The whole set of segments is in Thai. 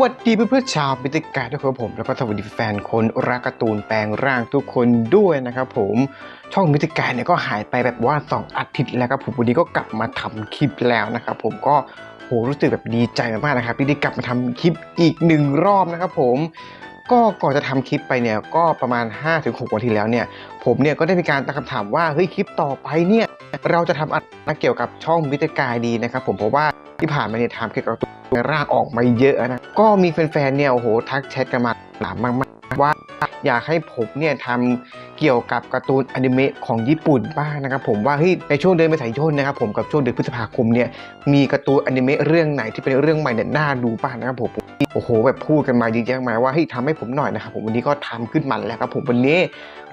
วัสดีเพื่อนๆชาวบิติกาทุกคนผม แล้วก็สวัสดีแฟนคนรักการ์ตูนแปลงร่างทุกคนด้วยนะครับผมช่องบิติกาเนี่ยก็หายไปแบบว่า 2 อาทิตย์แล้วครับผมวันนี้ก็กลับมาทำคลิปแล้วนะครับผมก็โหรู้สึกแบบดีใจมากๆนะครับที่ได้กลับมาทำคลิปอีกหนึ่งรอบนะครับผมก็ก่อนจะทำคลิปไปเนี่ยก็ประมาณ 5-6 วันที่แล้วเนี่ย ผมเนี่ยก็ได้มีการตั้งคำถามว่าเฮ้ยคลิปต่อไปเนี่ยเราจะทำอะไรเกี่ยวกับช่องมิตรกายดีนะครับผมเพราะว่า ที่ผ่านมาเนี่ยทำเกี่ยวกับตัวร่างออกมาเยอะนะ ก็มีแฟนๆเนี่ยโอ้โหทักแชทกันมาหลามมากๆว่าอยากให้ผมเนี่ยทำ เกี่ยวกับการ์ตูนอนิเมะของญี่ปุ่นบ้างนะครับผมว่าเฮ้ยในช่วงเดือนเมษายนนะครับผมกับช่วงเดือนพฤษภาคมเนี่ยมีการ์ตูนอนิเมะเรื่องไหนที่เป็นเรื่องใหม่เนี่ยน่าดูบ้างนะครับผมโอ้โหแบบพูดกันมาดีแยะมาว่าให้ทำให้ผมหน่อยนะครับผมวันนี้ก็ทำขึ้นมาแล้วครับผมวันนี้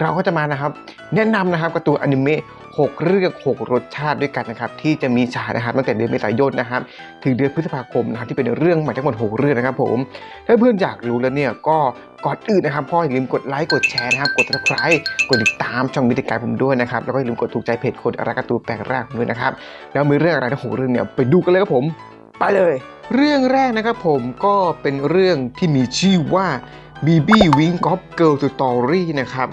เราก็จะมานะครับแนะนำนะครับการ์ตูนอนิเมะ6เรื่อง6รสชาติด้วยกันนะครับที่จะมีฉายนะครับตั้งแต่เดือนเมษายนนะครับถึงเดือนพฤษภาคมนะครับที่เป็นเรื่องใหม่ทั้งหมด6เรื่องนะครับผมถ้าเพื่อนอยากรู้แล้วเนี่ยก็ก่อนอื่นนะครับพ่ออย่าลืมกดไลค์กดแชร์นะครับกด subscribe กดติดตามช่องมิติกายผมด้วยนะครับ แล้วก็อย่าลืมกดถูกใจเพจคนรักการ์ตูนแปลงร่างผมด้วยนะครับ แล้วมีเรื่องอะไรทั้งหกเรื่องเนี่ยไปดูกันเลยครับผม ไปเลย เรื่องแรกนะครับผมก็เป็นเรื่องที่มีชื่อว่า BB Wing of Girl Story นะครับ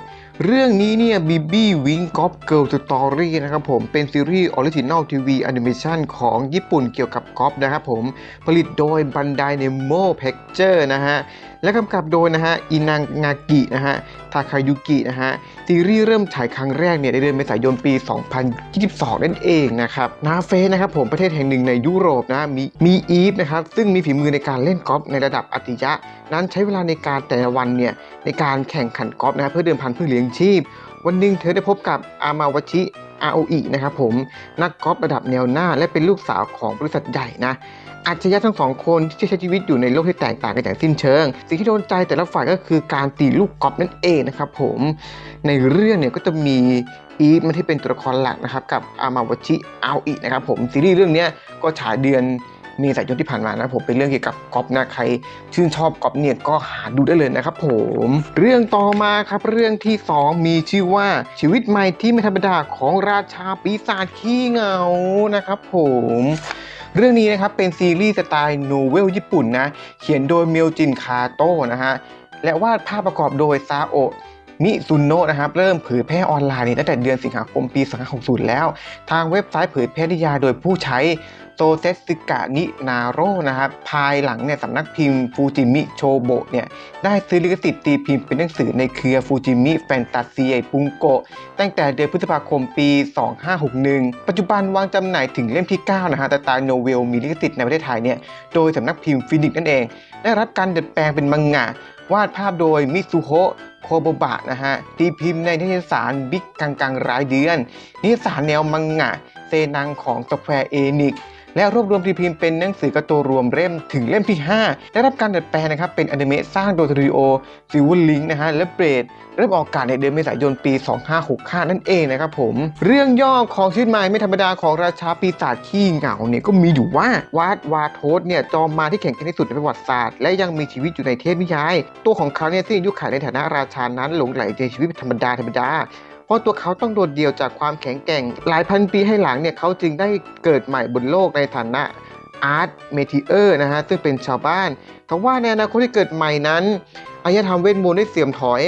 เรื่องนี้เนี่ย BB Wing of Girl Story นะครับผมเป็นซีรีส์ออริจิน l ลทีวีแอนิเมชันของญี่ปุ่นเกี่ยวกับกอฟนะครับผมผลิตโดยบันไดเนโมเพ c เจอร์นะฮะ และกำกับโดยนะฮะอินางงากินะฮะทาคายุกินะฮะซีรีส์เริ่มฉายครั้งแรกเนี่ยในเดือนเมษายนปี 2022 นั่นเองนะครับนาเฟสนะครับผมประเทศแห่งหนึ่งในยุโรปนะมีมีอีฟนะครับซึ่งมีฝีมือในการเล่นกอล์ฟในระดับอัจฉริยะ นั้นใช้เวลาในการแต่ละวันเนี่ยในการแข่งขันกอล์ฟนะเพื่อเดิมพันเพื่อเลี้ยงชีพ วันหนึ่งเธอได้พบกับอามาวชิอาโออินะครับผมนักกอล์ฟระดับแนวหน้าและเป็นลูกสาวของบริษัทใหญ่นะ อาชญะทั้งสองคนที่ใช้ชีวิตอยู่ในโลกที่แตกต่างกันอย่างสิ้นเชิง สิ่งที่โดนใจแต่ละฝ่ายก็คือการตีลูกกอล์ฟนั่นเองนะครับผมในเรื่องเนี่ยก็จะมีอีฟมาที่เป็นตัวละครหลักนะครับกับอามาวชิอาอินะครับผมซีรีส์เรื่องนี้ก็ฉายเดือนเมษายนที่ผ่านมานะผมเป็นเรื่องเกี่ยวกับกอล์ฟนะใคร ชื่นชอบกอล์ฟเนี่ยก็หาดูได้เลยนะครับผม เรื่องต่อมาครับเรื่องที่ 2 มีชื่อว่าชีวิตใหม่ที่ไม่ธรรมดาของราชาปีศาจขี้เงานะครับผม เรื่องนี้นะครับเป็นซีรีส์สไตล์โนเวลญี่ปุ่นนะเขียนโดยเมียวจินคาโต้นะฮะและวาดภาพประกอบโดยซาโอมิซุนโนะนะครับเริ่มเผยแพร่ออนไลน์นี่ตั้งแต่เดือนสิงหาคมปี 2560 แล้ว ทางเว็บไซต์เผยแพร่นิยายโดยผู้ใช้ โซเซสึกะนินาโรนะครับภายหลังเนี่ยสำนักพิมพ์ฟูจิมิโชโบะเนี่ยได้ซื้อลิขสิทธิ์ตีพิมพ์เป็นหนังสือในเครือฟูจิมิแฟนตาเซียปุงโกะตั้งแต่เดือนพฤษภาคมปี 2561 ปัจจุบันวางจำหน่ายถึงเล่มที่ 9 นะฮะแต่ตาโนเวลมีลิขสิทธิ์ในประเทศไทยเนี่ยโดยสำนักพิมพ์ฟินิกนั่นเอง ได้รับการดัดแปลงเป็นมังงะวาดภาพโดยมิซุโฮะโคโบบะนะฮะตีพิมพ์ในนิตยสารบิ๊กกังกังรายเดือน นิตยสารแนวมังงะเซนังของสแควร์เอนิกและรวบรวมตีพิมพ์เป็นหนังสือการ์ตูนรวมเล่มถึงเล่มที่ 5 ได้รับการดัดแปลงนะครับเป็นอนิเมะสร้างโดยสตูดิโอซิวลิงนะฮะและเบรดเริ่มออกอากาศในเดือนเมษายนปี 2565 นั่นเองนะครับผม เรื่องย่อของชีวิตใหม่ไม่ธรรมดาของราชาปีศาจขี้เหงาเนี่ยก็มีอยู่ว่าวาดวาโทสเนี่ยจอมมาที่แข็งแกร่งที่สุดในประวัติศาสตร์ และยังมีชีวิตอยู่ในเทพนิยายตัวของเขาเนี่ยซึ่งอายุขัยในฐานะราชานั้นหลงไหลในชีวิตธรรมดาธรรมดาเพราะตัวเขาต้องโดดเดี่ยวจากความแข็งแกร่ง หลายพันปีให้หลังเนี่ยเขาจึงได้เกิดใหม่บนโลกในฐานะอาร์ตเมทิเออร์นะฮะซึ่งเป็นชาวบ้านแต่ว่าในอนาคตที่เกิดใหม่นั้นอารยธรรมเวทมนต์ได้เสื่อมถอย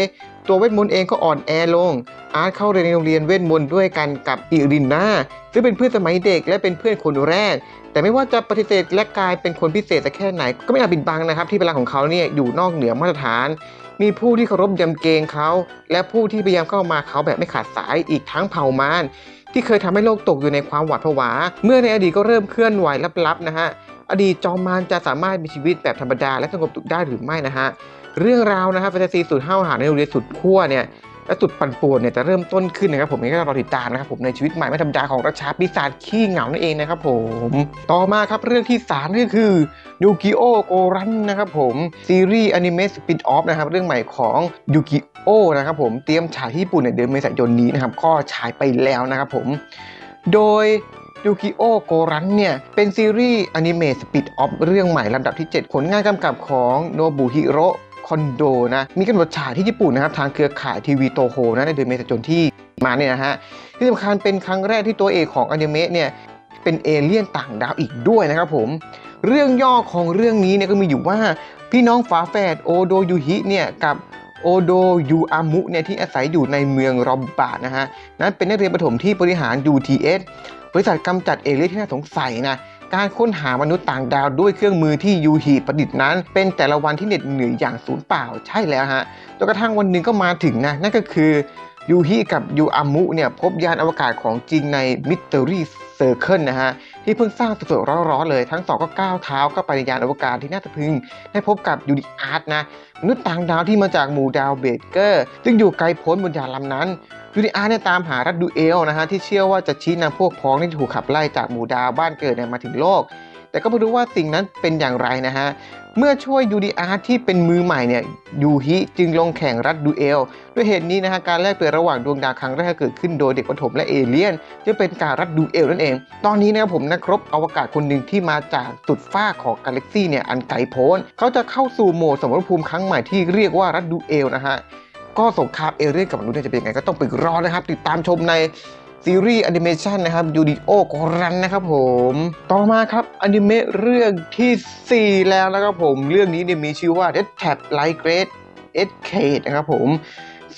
ตัวเวทมนต์เองก็อ่อนแอลง อาร์ตเข้าเรียนในโรงเรียนเวทมนต์ด้วยกันกับอิรินนาซึ่งเป็นเพื่อนสมัยเด็กและเป็นเพื่อนคนแรก แต่ไม่ว่าจะปฏิเสธและกลายเป็นคนพิเศษแต่แค่ไหน ก็ไม่อาจปิดบังนะครับ ที่พลังของเขาเนี่ยอยู่นอกเหนือมาตรฐาน มีผู้ที่เคารพยำเกรงเขา และผู้ที่พยายามเข้ามาเขาแบบไม่ขาดสายอีกทั้งเผ่ามารที่เคยทำให้โลกตกอยู่ในความหวาดผวา เมื่อในอดีตก็เริ่มเคลื่อนไหวลับๆนะฮะอดีตจอมมารจะสามารถมีชีวิตแบบธรรมดาและสงบสุขได้หรือไม่นะฮะเรื่องราวนะครับแฟนตาซีสุดห้าวหาญในโรงเรียนสุดขั้วเนี่ย และสุดปั่นป่วนเนี่ยจะเริ่มต้นขึ้นนะครับผมยังไงก็รอติดตามนะครับผมในชีวิตใหม่ไม่ธรรมดาของราชาปีศาจขี้เหงานั่นเองนะครับผมต่อมาครับเรื่องที่สามก็คือยูกิโอโกรันนะครับผมซีรีส์อนิเมะสปินออฟนะครับเรื่องใหม่ของยูกิโอนะครับผมเตรียมฉายที่ญี่ปุ่นในเดือนเมษายนนี้นะครับก็ฉายไปแล้วนะครับผมโดยยูกิโอโกรันเนี่ย เป็นซีรีส์อนิเมะสปิดออฟเรื่องใหม่ลำดับที่ 7 ผลงานกำกับของโนบุฮิโร คอนโดนะ มีกำหนดฉายที่ญี่ปุ่นนะครับ ทางเครือข่ายทีวีโตโฮนะในเดือนเมษายนที่มาเนี่ยนะฮะ ที่สำคัญเป็นครั้งแรกที่ตัวเอกของอนิเมะเนี่ยเป็นเอเลี่ยนต่างดาวอีกด้วยนะครับผม เรื่องย่อของเรื่องนี้เนี่ยก็มีอยู่ว่าพี่น้องฝาแฝดโอโดยูฮิเนี่ยกับโอโดยูอามุเนี่ยที่อาศัยอยู่ในเมืองรอบบานะฮะ นั้นเป็นนักเรียนประถมที่บริหาร UTS บริษัทกำจัดเอเลี่ยนที่น่าสงสัยนะ การค้นหามนุษย์ต่างดาวด้วยเครื่องมือที่ยูฮีประดิษฐ์นั้น เป็นแต่ละวันที่เหน็ดเหนื่อยอย่างสูญเปล่าใช่แล้วฮะจนกระทั่งวันหนึ่งก็มาถึงนะนั่นก็คือยูฮีกับยูอามุเนี่ยพบยานอวกาศของจริงในมิ s เ e อรี่เซอร์เคิลนะฮะ ที่เพิ่งสร้างสดๆร้อนๆเลย ทั้งสองก็ก้าวเท้าเข้าไปในยานอวกาศที่น่าจะพึง ได้พบกับยูนิอาร์ตนะมนุษย์ต่างดาวที่มาจากหมู่ดาวเบเกอร์ซึ่งอยู่ไกลโพ้นบนยานลำนั้น ยูนิอาร์เนี่ยตามหารัดดูเอลนะฮะที่เชื่อว่าจะชี้นำพวกพ้องที่ถูกขับไล่จากหมู่ดาวบ้านเกิดเนี่ยมาถึงโลก แต่ก็ไม่รู้ว่าสิ่งนั้นเป็นอย่างไรนะฮะเมื่อช่วยยูดีอาร์ที่เป็นมือใหม่เนี่ยยูฮิจึงลงแข่งรัดดูเอล ด้วยเหตุนี้นะฮะการแลกเปลี่ยนระหว่างดวงดาวครั้งแรกเกิดขึ้นโดยเด็กประถมและเอเลี่ยนจะเป็นการรัดดูเอลนั่นเอง ตอนนี้นะครับผมนักรบอวกาศคนหนึ่งที่มาจากสุดฟ้าของกาแล็กซี่เนี่ยอันไกลโพ้นเขาจะเข้าสู่โหมดสมรภูมิครั้งใหม่ที่เรียกว่ารัดดูเอลนะฮะ ก็สงครามเอเลี่ยนกับมนุษย์จะเป็นยังไงก็ต้องไปรอนะครับ ติดตามชมในซีรีส์แอนิเมชันนะครับยูดิโอกรันนะครับผม ต่อมาครับอนิเมะเรื่องทีสี่ 4 แล้วนะครับผม เรื่องนี้เนี่ยมีชื่อว่า Death Tab Light Grade e c a d e นะครับผม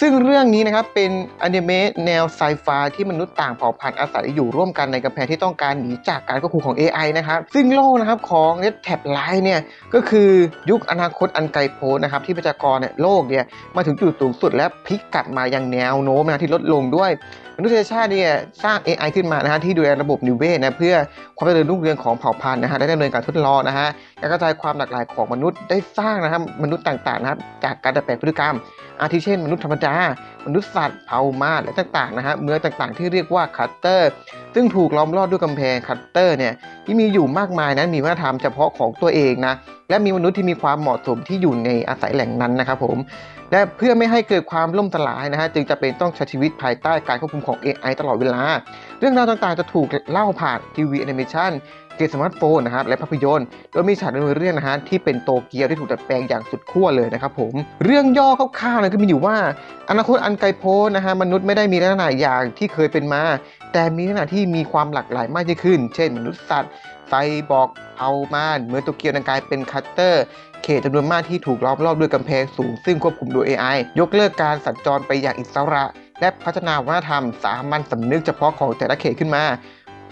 ซึ่งเรื่องนี้นะครับเป็นอนิเมะแนวไซไฟที่มนุษย์ต่างเผ่าพันธุ์อาศัยอยู่ร่วมกันในกำแพงที่ต้องการหนีจากการควบคุมของ AI นะครับซึ่งโลกนะครับของ Red Tab Line เนี่ยก็คือยุคอนาคตอันไกลโพ้นนะครับที่ประชากรเนี่ยโลกเนี่ยมาถึงจุดสูงสุดและพลิกกลับมายังแนวโน้มนะที่ลดลงด้วย มนุษยชาติเนี่ยสร้าง AI ขึ้นมานะฮะที่ดูแลระบบนิเวศนะเพื่อความเจริญรุ่งเรืองของเผ่าพันธุ์นะฮะได้ดำเนินการทดลองนะฮะการกระจายความหลากหลายของมนุษย์ได้สร้างนะครับมนุษย์ต่างๆนะครับจากการดัดแปลงพฤติกรรม อาทิเช่น มนุษย์ธรรมดามนุษย์สัตว์เผ่ามาและต่างๆนะฮะเมืองต่างๆ ที่เรียกว่าคัตเตอร์ ซึ่งถูกล้อมรอบด้วยกำแพงคัตเตอร์เนี่ยที่มีอยู่มากมายนั้นมีวัฒนธรรมเฉพาะของตัวเองนะและมีมนุษย์ที่มีความเหมาะสมที่อยู่ในอาศัยแหล่งนั้นนะครับผม และเพื่อไม่ให้เกิดความล่มสลายนะฮะจึงจะเป็นต้องใช้ชีวิตภายใต้การควบคุมของ AI ตลอดเวลา เรื่องราวต่างๆจะถูกเล่าผ่านทีวีแอนิเมชันเกมสมาร์ทโฟนนะครับและภาพยนตร์ โดยมีฉากดำเนินเรื่องนะฮะที่เป็นโตเกียวที่ถูกดัดแปลงอย่างสุดขั้วเลยนะครับผมเรื่องย่อคร่าวๆนะก็มีอยู่ว่า อนาคตอันไกลโพ้นนะฮะมนุษย์ไม่ได้มีลักษณะอย่างที่เคยเป็นมา แต่มีลักษณะที่มีความหลากหลายมากยิ่งขึ้น เช่น มนุษย์สัตว์ ไซบอกเอามานเหมือนโตเกียวนั้นกลายเป็นคัตเตอร์ เขตจำนวนมากที่ถูกล้อมรอบด้วยกำแพงสูง ซึ่งควบคุมโดย AI ยกเลิกการสัญจรไปอย่างอิสระ และพัฒนาวัฒนธรรมสามัญสำนึกเฉพาะของแต่ละเขตขึ้นมา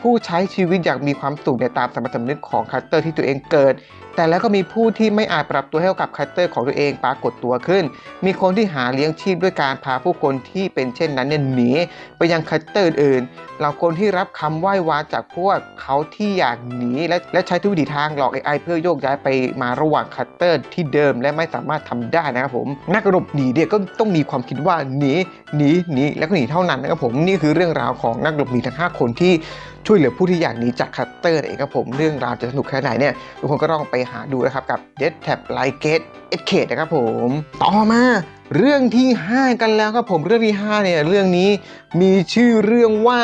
ผู้ใช้ชีวิตอย่างมีความสุขในตามสามัญสำนึกของคัตเตอร์ที่ตัวเองเกิด แต่แล้วก็มีผู้ที่ไม่อาจปรับตัวให้เข้ากับคัตเตอร์ของตัวเองปรากฏตัวขึ้น มีคนที่หาเลี้ยงชีพด้วยการพาผู้คนที่เป็นเช่นนั้นเนี่ยหนีไปยังคัตเตอร์อื่น เหล่าคนที่รับคำไหว้วานจากพวกเขาที่อยากหนีและและใช้ทุกวิถีทางหลอก AI เพื่อโยกย้ายไปมาระหว่างคัตเตอร์ที่เดิมและไม่สามารถทำได้นะครับผม นักรบหนีเนี่ยก็ต้องมีความคิดว่าหนีหนีหนีแล้วก็หนีเท่านั้นนะครับผมนี่คือเรื่องราวของนักรบหนีทั้ง 5 คนที่ช่วยเหลือผู้ที่อยากหนีจากคัตเตอร์นั่นเองครับผมเรื่องราวจะสนุกแค่ไหนเนี่ยทุกคนก็ต้องไปหาดูนะครับกับ Dead Tab Like Gate e d c a d e นะครับผม ต่อมา เรื่องที่ 5 กันแล้วครับผมเรื่องที่5เนี่ยเรื่องนี้มีชื่อเรื่องว่า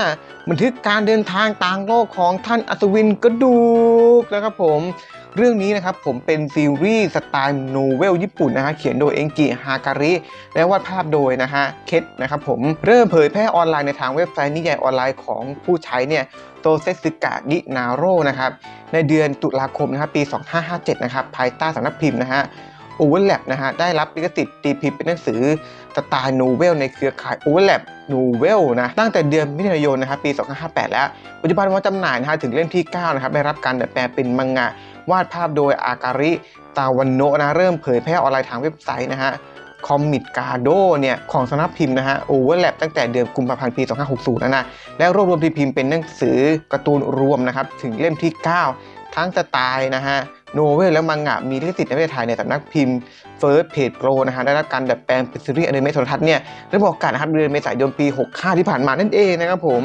บันทึกการเดินทางต่างโลกของท่านอัศวินกระดูกนะครับผมเรื่องนี้นะครับผมเป็นซีรีส์สไตล์โนเวลญี่ปุ่นนะฮะเขียนโดยเอ็งกิฮาการิและวาดภาพโดยนะฮะเคทนะครับผมเริ่มเผยแพร่ออนไลน์ในทางเว็บไซต์นิยายออนไลน์ของผู้ใช้เนี่ยโตเซสึกะนินาโร่นะครับในเดือนตุลาคมนะครับปี 2557 นะครับภายใต้สำนักพิมพ์นะฮะ Overlap นะฮะได้รับลิขสิทธิ์ตีพิมพ์เป็นหนังสือสไตล์โนเวลในเครือข่าย Overlap โนเวลนะตั้งแต่เดือนมิถุนายนนะครับปี 2558 แล้ว ปัจจุบันวางจำหน่ายนะฮะถึงเล่มที่ 9 นะครับได้รับการแปลเป็นมังงะ วาดภาพโดยอาการิตาวันโนะนะเริ่มเผยแพร่ออนไลน์ทางเว็บไซต์นะฮะคอมมิดกาโดเนี่ยของสำนักพิมพ์นะฮะ Overlap ตั้งแต่เดือนกุมภาพันธ์ปี 2560แล้วนะและรวบรวมตีพิมพ์เป็นหนังสือการ์ตูนรวมนะครับถึงเล่มที่ 9 ทั้งสไตล์นะฮะ โนเวลและมังงะมีลิขสิทธิ์ในประเทศไทยในสำนักพิมพ์ First Page Pro นะฮะได้รับการดัดแปลงเป็นซีรีส์อนิเมะโทรทัศน์เนี่ยได้บอกกันนะครับเดือนเมษายนปี 65 ที่ผ่านมานั่นเองนะครับผม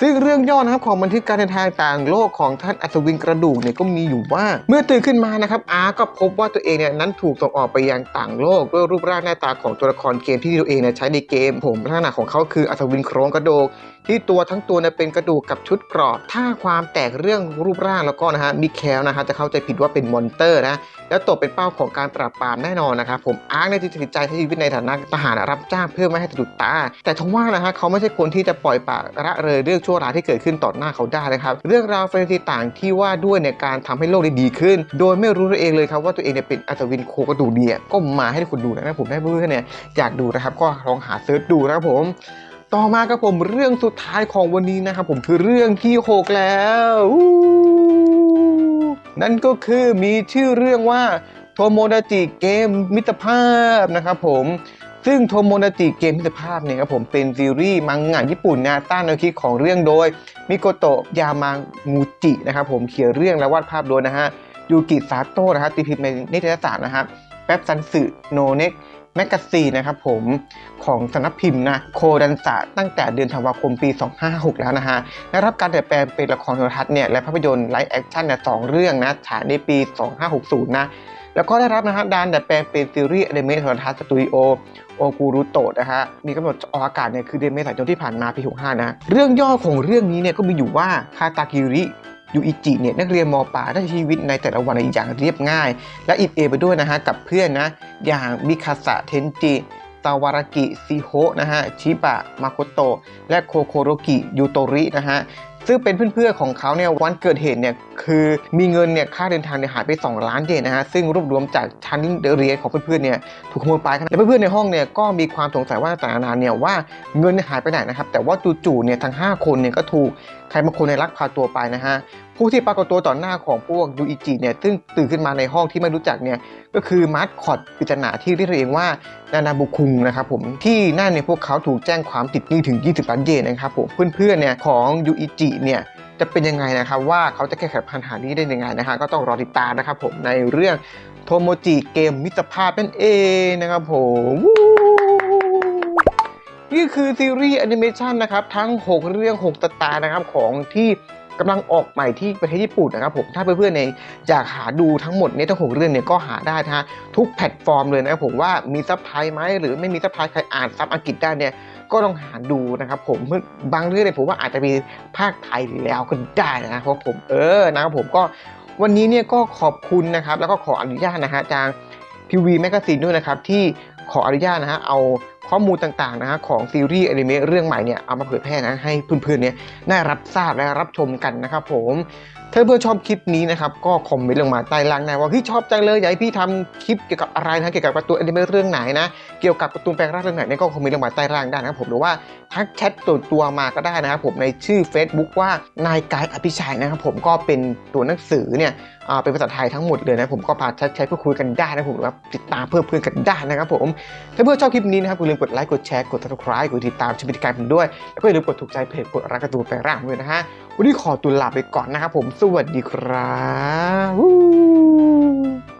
ซึ่งเรื่องย่อนะครับของบันทึกการเดินทางต่างโลกของท่านอัศวินกระดูกเนี่ยก็มีอยู่ว่า เมื่อตื่นขึ้นมานะครับอาร์ก็พบว่าตัวเองเนี่ยนั้นถูกส่งออกไปยังต่างโลก ด้วยรูปร่างหน้าตาของตัวละครเกมที่ตัวเองเนี่ยใช้ในเกม ผมลักษณะของเขาคืออัศวินโครงกระโดกที่ตัวทั้งตัวเนี่ยเป็นกระดูกกับชุดกราะถ้าความแตกเรื่องรูปร่างแล้วก็นะฮะมิแคลนะฮะจะเข้าใจผิดว่าเป็นมอนเตอร์นะแล้วตกเป็นเป้าของการปราบปรามแน่นอนนะครับผมอาร์คในที่ตัดสินใจใช้ชีวิตในฐานะทหารรับจ้างเพื่อไม่ให้สะดุดตา แต่ทว่านะฮะเขาไม่ใช่คนที่จะปล่อยปละละเลยเรื่องชั่วร้ายที่เกิดขึ้นต่อหน้าเขาได้นะครับเรื่องราวแฟนตาซีต่างที่ว่าด้วยในการทำให้โลกได้ดีขึ้น โดยไม่รู้ตัวเองเลยครับว่าตัวเองเนี่ยเป็นอัศวินโคกระดูกเดียก็มาให้ทุกคนดูนะครับผมได้เพื่อนเนี่ยอยากดูนะครับก็ลองหาเซิร์ชดูนะครับผม ต่อมาครับผมเรื่องสุดท้ายของวันนี้นะครับผมคือเรื่องที่หกแล้วนั่นก็คือมีชื่อเรื่องว่าโทโมดาจิเกมมิตรภาพนะครับผมซึ่งโทโมดาจิเกมมิตรภาพเนี่ยครับผมเป็นซีรีส์มังงะญี่ปุ่นนะต้านแนวคิดของเรื่องโดย มิโกโตะยามางูจินะครับผมเขียนเรื่องและวาดภาพโดยนะฮะยูกิซาโตะนะครับตีพิมพ์ในนิตยสารนะครับแป๊บซันสึโนเน็ก แมกกาซีนนะครับผมของสำนักพิมพ์นะโคดันสะตั้งแต่เดือนธันวาคมปี 256 แล้วนะฮะได้รับการดัดแปลงเป็นละครโทรทัศน์เนี่ยและภาพยนตร์ไลฟ์แอคชั่นเนี่ยสองเรื่องนะฉายในปี 2560 นะแล้วก็ได้รับนะฮะดานดัดแปลงเป็นซีรีส์อนิเมะโทรทัศน์สตูดิโอโอกูรุโตะนะฮะมีกำหนดออกอากาศเนี่ยคือเดือนเมษายนที่ผ่านมาปี 65 นะ เรื่องย่อของเรื่องนี้เนี่ยก็มีอยู่ว่าคาตากิริ ยูอิจิเนี่ยนักเรียนมปลายได้ใช้ชีวิตในแต่ละวันอย่างเรียบง่าย และอิ่มเอมไปด้วยนะฮะกับเพื่อนนะอย่างมิคาสะเทนจิตาวารากิซิโฮะนะฮะชิบะมาโคโตะและโคโคโรกิยูโตรินะฮะซึ่งเป็นเพื่อนๆของเขาเนี่ยวันเกิดเหตุเนี่ย คือมีเงินเนี่ยค่าเดินทางเนี่ยหายไป 2 ล้านเยนนะฮะซึ่งรวบรวมจากชั้นเรียนของเพื่อนๆเนี่ยถูกขโมยไปและเพื่อนๆในห้องเนี่ยก็มีความสงสัยว่าต่างนานาเนี่ยว่าเงินหายไปไหนนะครับแต่ว่าจู่ๆเนี่ยทั้ง 5 คนเนี่ยก็ถูกใครบางคนในลักพาตัวไปนะฮะผู้ที่ปรากฏตัวต่อหน้าของพวกยูอิจิเนี่ยซึ่งตื่นขึ้นมาในห้องที่ไม่รู้จักเนี่ยก็คือมาร์คคอตปริศนาที่เรียกตัวเองว่านานาบุคุงนะครับผมที่หน้าเนี่ยพวกเขาถูกแจ้งความติดหนี้ถึง 20ล้านเยนนะครับผมเพื่อนๆเนี่ยของยูอิจิเนี่ย จะเป็นยังไงนะครับว่าเขาจะแก้ไขปัญหานี้ได้ยังไงนะฮะก็ต้องรอติดตามนะครับผมในเรื่องโทโมจิเกมมิตรภาพนั่นเองนะครับผมนี่คือซีรีส์แอนิเมชันนะครับทั้ง 6 เรื่อง 6ตตานะครับของที่กำลังออกใหม่ที่ประเทศญี่ปุ่นนะครับผมถ้าเพื่อนๆเนี่ยอยากหาดูทั้งหมดเนี่ยทั้งหกเรื่องเนี่ยก็หาได้นะทุกแพลตฟอร์มเลยนะครับผมว่ามีซับไทยไหมหรือไม่มีซับไทยใครอ่านซับอังกฤษได้เนี่ย ก็ลองหาดูนะครับผมบางเรื่องเนี่ยผมว่าอาจจะมีภาคไทยแล้วก็ได้นะเพราะผมเออนะครับผมก็วันนี้เนี่ยก็ขอบคุณนะครับ แล้วก็ขออนุญาตนะฮะทางพีวีแมกซีนด้วยนะครับที่ขออนุญาตนะฮะเอาข้อมูลต่างๆนะฮะของซีรีส์อนิเมะเรื่องใหม่เนี่ยเอามาเผยแพร่นะให้เพื่อนๆเนี่ยได้รับทราบและรับชมกันนะครับผม ถ้าเพื่อนชอบคลิปนี้นะครับก็คอมเมนต์ลงมาใต้ล่างได้ว่าเฮ้ยชอบจังเลยอยากให้พี่ทำคลิปเกี่ยวกับอะไรนะเกี่ยวกับการ์ตูนอนิเมะเรื่องไหนนะเกี่ยวกับการ์ตูนแปลงร่างเรื่องไหนเนี่ยก็คอมเมนต์ลงมาใต้ล่างได้นะครับผมหรือว่าทักแชทส่วตัวมาก็ได้นะครับผมในชื่อ Facebook ว่านายกายอภิชัยนะครับผมก็เป็นตัวหนังสือเนี่ยเป็นภาษาไทยทั้งหมดเลยนะผมก็พาแชทแชทเพื่อคุยกันได้นะผมหรือว่าติดตามเพื่อนเพื่อนกันได้นะครับผมถ้าเพื่อนชอบคลิปนี้นะครับอย่าลืมกดไลค์กดแชร์กด subscribe กดติดตามช่องพิธีการผมด้วยแล้วก็อย่าลืมกดถูกใจเพจกดรักการ์ตูนแปลงร่างด้วยนะฮะวันนี้ขอตัวลาไปก่อนนะครับผมสวัสดีครับ